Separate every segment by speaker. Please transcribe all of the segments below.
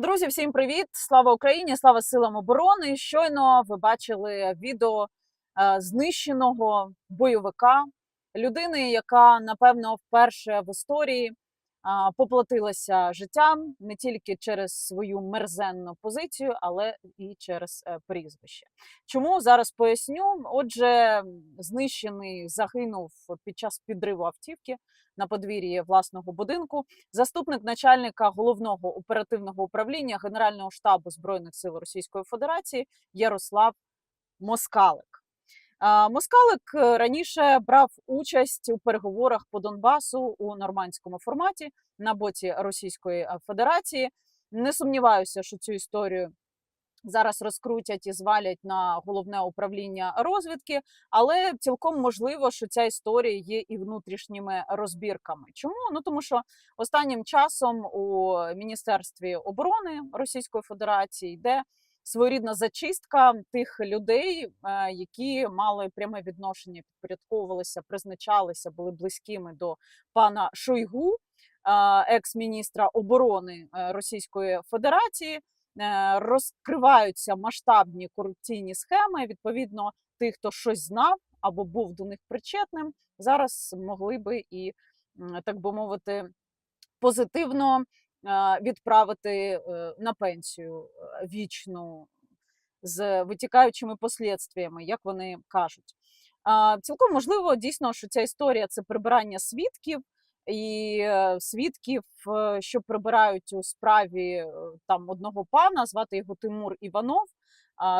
Speaker 1: Друзі, всім привіт! Слава Україні! Слава силам оборони! Щойно ви бачили відео е, знищеного бойовика, людини, яка напевно вперше в історії поплатилася життям не тільки через свою мерзенну позицію, але і через е, прізвище. Чому зараз поясню? Отже, знищений загинув під час підриву автівки на подвір'ї власного будинку. Заступник начальника головного оперативного управління Генерального штабу збройних сил Російської Федерації Ярослав Москалик. Москалик е, раніше брав участь у переговорах по Донбасу у нормандському форматі на боці Російської е, Федерації. Не сумніваюся, що цю історію зараз розкрутять і звалять на головне управління розвідки, але цілком можливо, що ця історія є і внутрішніми розбірками. Чому? Ну тому що останнім часом у Міністерстві оборони Російської Федерації йде своєрідна зачистка тих людей, е, які мали пряме відношення, підпорядковувалися, призначалися, були близькими до пана Шойгу, е, екс-міністра оборони е, Російської Федерації. Розкриваються масштабні корупційні схеми. Відповідно, тих, хто щось знав або був до них причетним, зараз могли би і так би мовити позитивно відправити е, на пенсію вічну з витікаючими послідствиями, як вони кажуть. Цілком можливо, дійсно, що ця історія це прибирання свідків і е, свідків, е, що прибирають у справі е, там одного пана, звати його Тимур Іванов.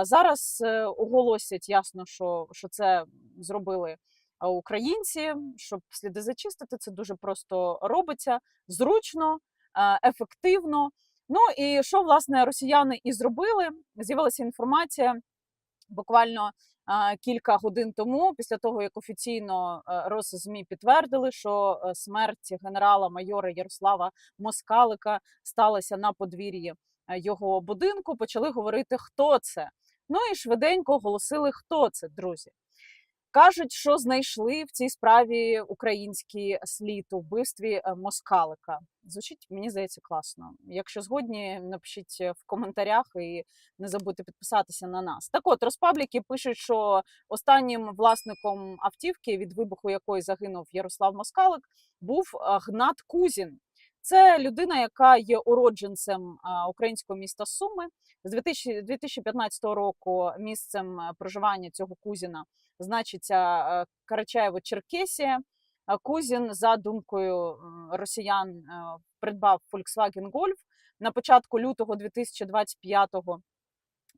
Speaker 1: Зараз оголосять ясно, що, що це зробили українці, щоб сліди зачистити. Це дуже просто робиться зручно, ефективно. Ну і що власне росіяни і зробили? З'явилася інформація буквально кілька годин тому, після того як офіційно е, Росзмі підтвердили, що е, смерть генерала-майора Ярослава Москалика сталася на подвір'ї е, його будинку, почали говорити, хто це. Ну і швиденько оголосили, хто це, друзі. Кажуть, що знайшли в цій справі український слід у вбивстві е, москалика. Звучить, мені здається, класно. Якщо згодні, напишіть в коментарях і не забудьте підписатися на нас. Так от розпабліки пишуть, що останнім власником автівки, від вибуху якої загинув Ярослав Москалик, був е, Гнат Кузін. Це людина, яка є уродженцем українського міста Суми. З 2015 року місцем проживання цього Кузіна значиться е, Карачаєво-Черкесія. Кузін, за думкою росіян, е, придбав Volkswagen Golf на початку лютого 2025-го.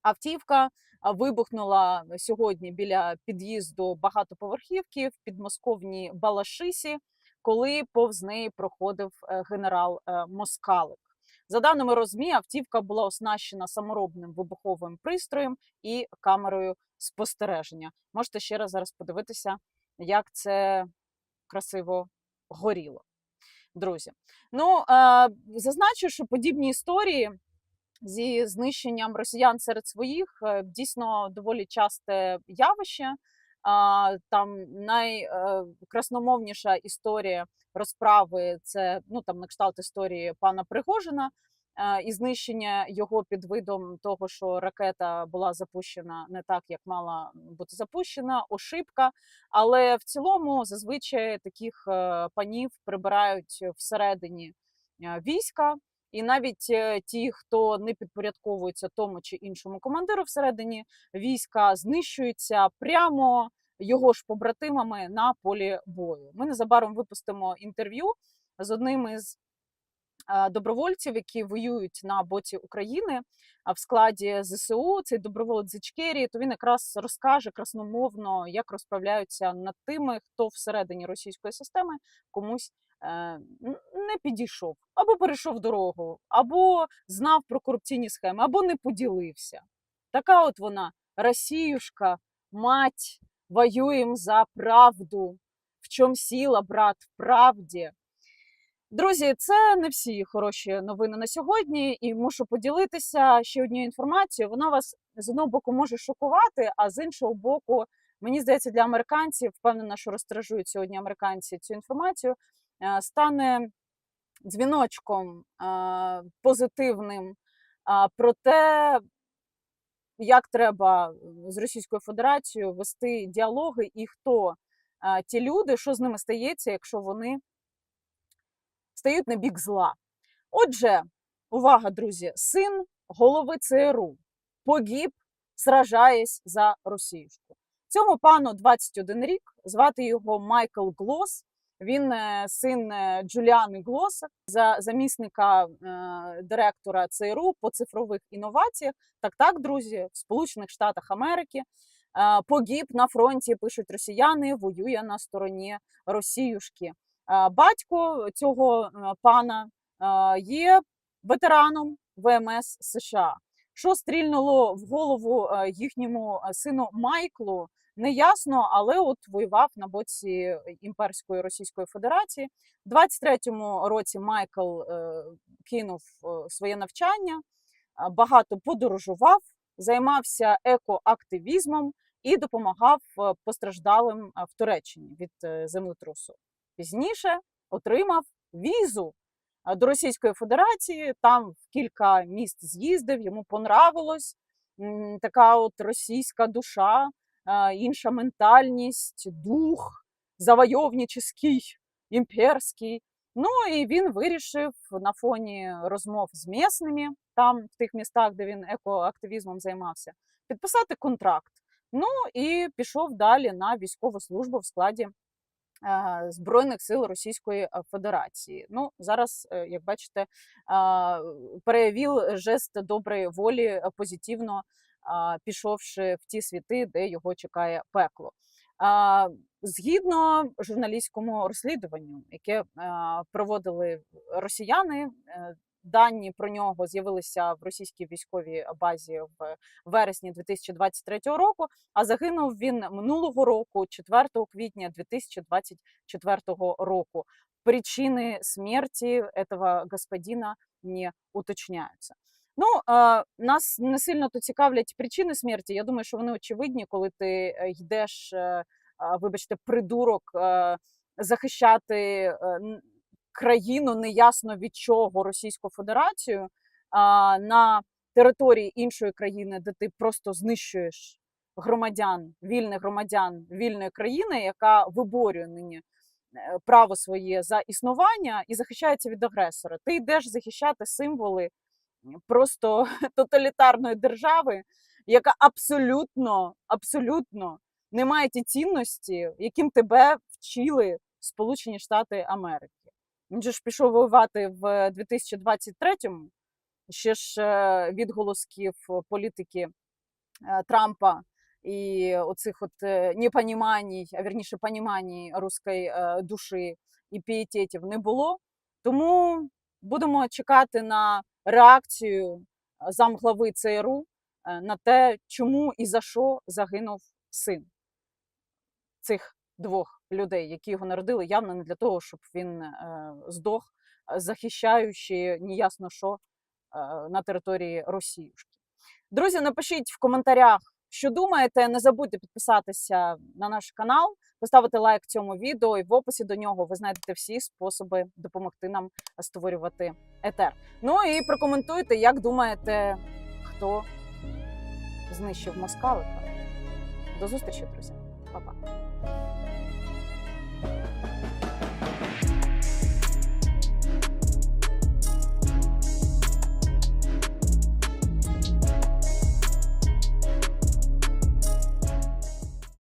Speaker 1: Автівка вибухнула сьогодні біля під'їзду багатоповерхівки в підмосковній Балашисі коли повз неї проходив е, генерал е, Москалик. За даними розмі, автівка була оснащена саморобним вибуховим пристроєм і камерою спостереження. Можете ще раз зараз подивитися, як це красиво горіло. Друзі, ну е, зазначу, що подібні історії зі знищенням росіян серед своїх дійсно доволі часте явище. Там найкрасномовніша історія розправи це ну там на кшталт історії пана Пригожина і знищення його під видом того, що ракета була запущена не так, як мала бути запущена, ошибка. Але в цілому зазвичай таких е, панів прибирають всередині е, війська. І навіть е, ті, хто не підпорядковується тому чи іншому командиру всередині війська, знищуються прямо його ж побратимами на полі бою. Ми незабаром випустимо інтерв'ю з одним із добровольців, які воюють на боці України в складі ЗСУ. Цей доброволець з Ічкерії, то він якраз розкаже красномовно, як розправляються над тими, хто всередині російської системи комусь Е, не підійшов, або перейшов дорогу, або знав про корупційні схеми, або не поділився. Така от вона Росіюшка, мать, воюємо за правду. В чому сіла, брат, в правді. Друзі, це не всі хороші новини на сьогодні, і мушу поділитися ще однією інформацією. Вона вас з одного боку може шокувати, а з іншого боку, мені здається, для американців впевнена, що розтражують сьогодні американці цю інформацію. Е, стане дзвіночком е, позитивним про те, як треба е, з Російською Федерацією вести діалоги і хто ті люди, що з ними стається, якщо вони стають на бік зла. Отже, увага, друзі, син голови ЦРУ погиб, сражаясь за Росіюшку. Цьому пану 21 рік, звати його Майкл Глос. Він е, син е, Джуліани Глоса, за замісника е, директора ЦРУ по цифрових інноваціях. Так, так, друзі, в Сполучених Штатах Америки погиб на фронті, пишуть росіяни, воює на стороні Росіюшки. Батько цього пана є ветераном ВМС США. Що стрільнуло в голову їхньому сину Майклу, неясно, але от воював на боці імперської Російської Федерації. У 23-му році Майкл е, кинув е, своє навчання, е, багато подорожував, займався екоактивізмом і допомагав е, постраждалим е, в Туреччині від е, землетрусу. Пізніше отримав візу е, до Російської Федерації. Там в кілька міст з'їздив, йому понравилось. Така от російська душа, е, інша ментальність, дух завойовнический, імперський. Ну і він вирішив на фоні розмов з місними, там в тих містах, де він екоактивізмом займався, підписати контракт. Ну і пішов далі на військову службу в складі Збройних сил Російської Федерації. Ну зараз, е, як бачите, проявив жест доброї волі позитивно, пішовши в ті світи, де його чекає пекло. Згідно журналістському розслідуванню, яке проводили росіяни, е, дані про нього з'явилися в російській військовій базі в вересні 2023 року. А загинув він минулого року, 4 квітня 2024 року. Причини смерті этого господина не уточняються. Ну, е, нас не сильно то цікавлять причини смерті. Я думаю, що вони очевидні, коли ти е, йдеш, е, вибачте, придурок е, захищати країну неясно від чого Російську Федерацію а, на території іншої країни, де ти просто знищуєш громадян, вільних громадян вільної країни, яка виборює нині право своє за існування і захищається від агресора. Ти йдеш захищати символи просто тоталітарної держави, яка абсолютно, абсолютно не має ті цінності, яким тебе вчили Сполучені Штати Америки. Він же ж пішов воювати в 2023-му, ще ж е, відголосків політики е, Трампа і оцих от е, непоніманій, а вірніше поніманій руської душі і пієтетів не було. Тому будемо чекати на реакцію е, замглави ЦРУ е, на те, чому і за що загинув син цих двох людей, які його народили, явно не для того, щоб він е, здох, захищаючи неясно що на території Росії. Друзі, напишіть в коментарях, що думаєте. Не забудьте підписатися на наш канал, поставити лайк цьому відео, і в описі до нього ви знайдете всі способи допомогти нам створювати етер. Ну і прокоментуйте, як думаєте, хто знищив москалика. До зустрічі, друзі. Па-па.